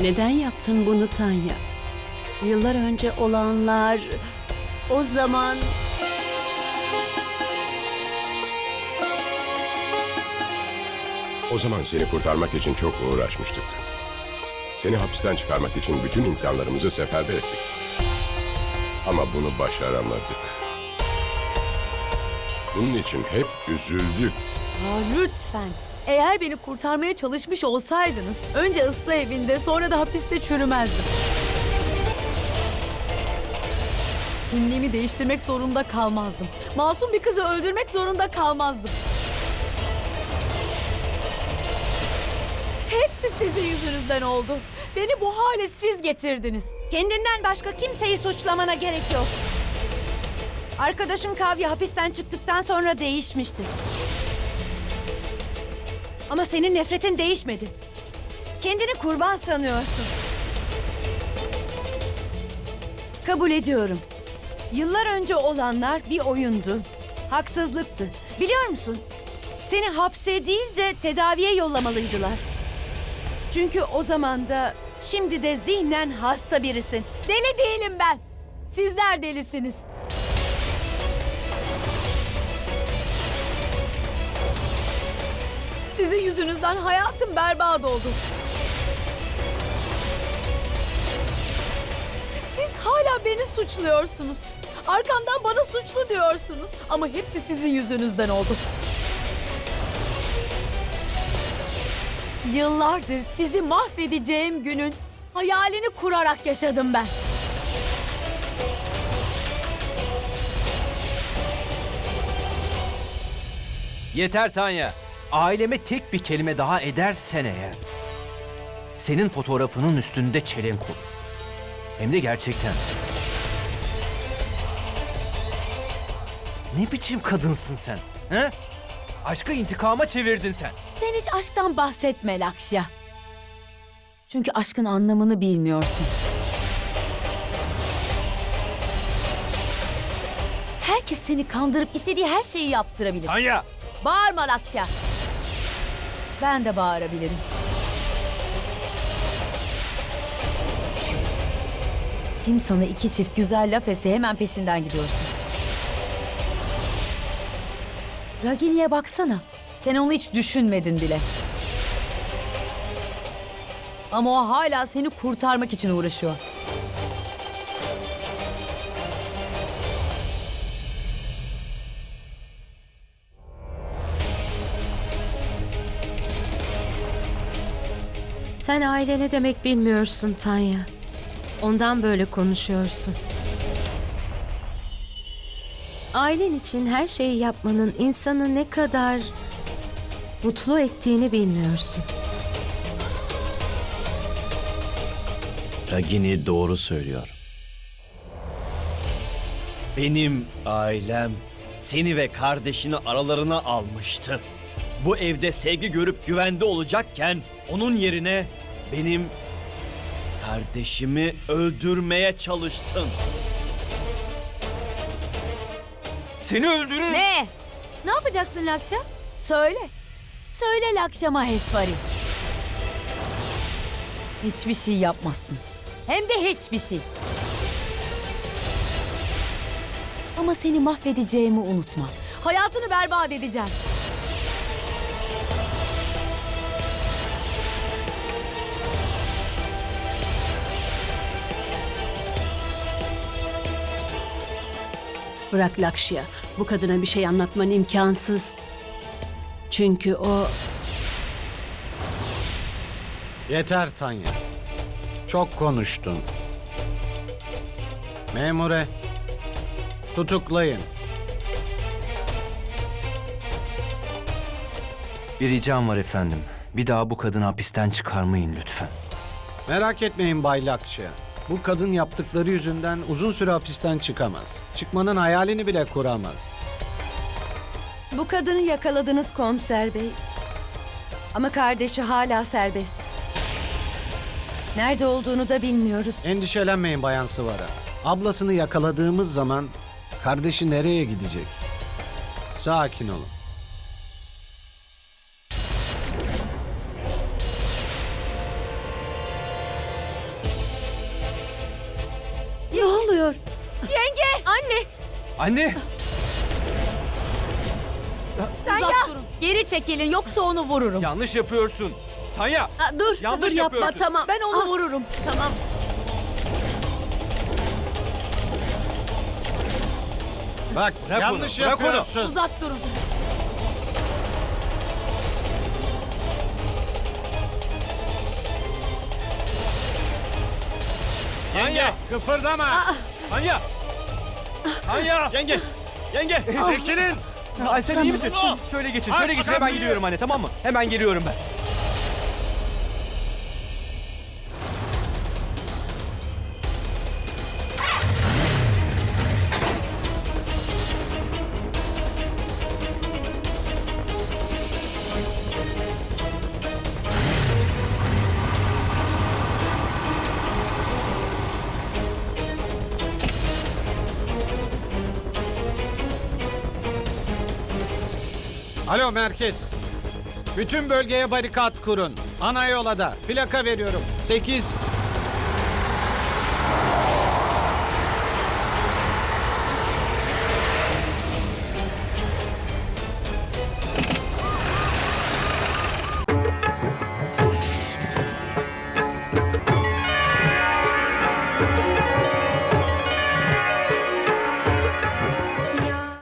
Neden yaptın bunu Tanya? Yıllar önce olanlar o zaman O zaman seni kurtarmak için çok uğraşmıştık. Seni hapisten çıkarmak için bütün imkanlarımızı seferber ettik. Ama bunu başaramadık. Bunun için hep üzüldük. Aa, lütfen. Eğer beni kurtarmaya çalışmış olsaydınız önce ıslah evinde sonra da hapiste çürümezdim. Kimliğimi değiştirmek zorunda kalmazdım. Masum bir kızı öldürmek zorunda kalmazdım. Hepsi sizin yüzünüzden oldu. Beni bu hale siz getirdiniz. Kendinden başka kimseyi suçlamana gerek yok. Arkadaşın Kavya hapisten çıktıktan sonra değişmişti. Ama senin nefretin değişmedi. Kendini kurban sanıyorsun. Kabul ediyorum. Yıllar önce olanlar bir oyundu. Haksızlıktı. Biliyor musun? Seni hapse değil de tedaviye yollamalıydılar. Çünkü o zaman da şimdi de zihnen hasta birisin. Deli değilim ben. Sizler delisiniz. Sizin yüzünüzden hayatım berbat oldu. Siz hala beni suçluyorsunuz. Arkamdan bana suçlu diyorsunuz. Ama hepsi sizin yüzünüzden oldu. Yıllardır sizi mahvedeceğim günün hayalini kurarak yaşadım ben. Yeter Tanya. Aileme tek bir kelime daha edersen eğer. Senin fotoğrafının üstünde çelenk olur. Hem de gerçekten. Ne biçim kadınsın sen? He? Aşkı intikama çevirdin sen. Sen hiç aşktan bahsetme Lakşya. Çünkü aşkın anlamını bilmiyorsun. Herkes seni kandırıp istediği her şeyi yaptırabilir. Tanya! Bağırma Lakşya. Ben de bağırabilirim. Kim sana iki çift güzel laf etse hemen peşinden gidiyorsun. Ragini'ye baksana. Sen onu hiç düşünmedin bile. Ama o hala seni kurtarmak için uğraşıyor. Sen aile ne demek bilmiyorsun Tanya. Ondan böyle konuşuyorsun. Ailen için her şeyi yapmanın insanı ne kadar mutlu ettiğini bilmiyorsun. Ragini doğru söylüyor. Benim ailem seni ve kardeşini aralarına almıştı. Bu evde sevgi görüp güvende olacakken onun yerine benim kardeşimi öldürmeye çalıştın. Seni öldürürüm. Ne? Ne yapacaksın Lakşa? Söyle. Söyle Lakşa Maheshwari. Hiçbir şey yapmazsın. Hem de hiçbir şey. Ama seni mahvedeceğimi unutma. Hayatını berbat edeceğim. Bırak Lakşya. Bu kadına bir şey anlatman imkansız. Çünkü o Yeter Tanya. Çok konuştun. Memure, tutuklayın. Bir ricam var efendim. Bir daha bu kadını hapisten çıkarmayın lütfen. Merak etmeyin Bay Lakşya. Bu kadın yaptıkları yüzünden uzun süre hapisten çıkamaz. Çıkmanın hayalini bile kuramaz. Bu kadını yakaladınız komiser bey. Ama kardeşi hala serbest. Nerede olduğunu da bilmiyoruz. Endişelenmeyin Bayan Sıvara. Ablasını yakaladığımız zaman kardeşi nereye gidecek? Sakin olun. Anne! Uzak durun. Geri çekilin yoksa onu vururum. Yanlış yapıyorsun. Tanya! Aa, dur, Yanlış dur yapma yapıyorsun. tamam. Ben onu Ah, vururum. Tamam. Bak Bırak yanlış onu, bırak onu. yapıyorsun. Uzak durun. Tanya! Kıpırdama. Tanya! Tanya! Yenge! Yenge! Çekilin. Ay sen iyi misin? Şöyle geçin, şöyle geçin. Hemen gidiyorum anne tamam mı? Hemen geliyorum ben. Alo merkez. Bütün bölgeye barikat kurun. Ana yola da plaka veriyorum. 8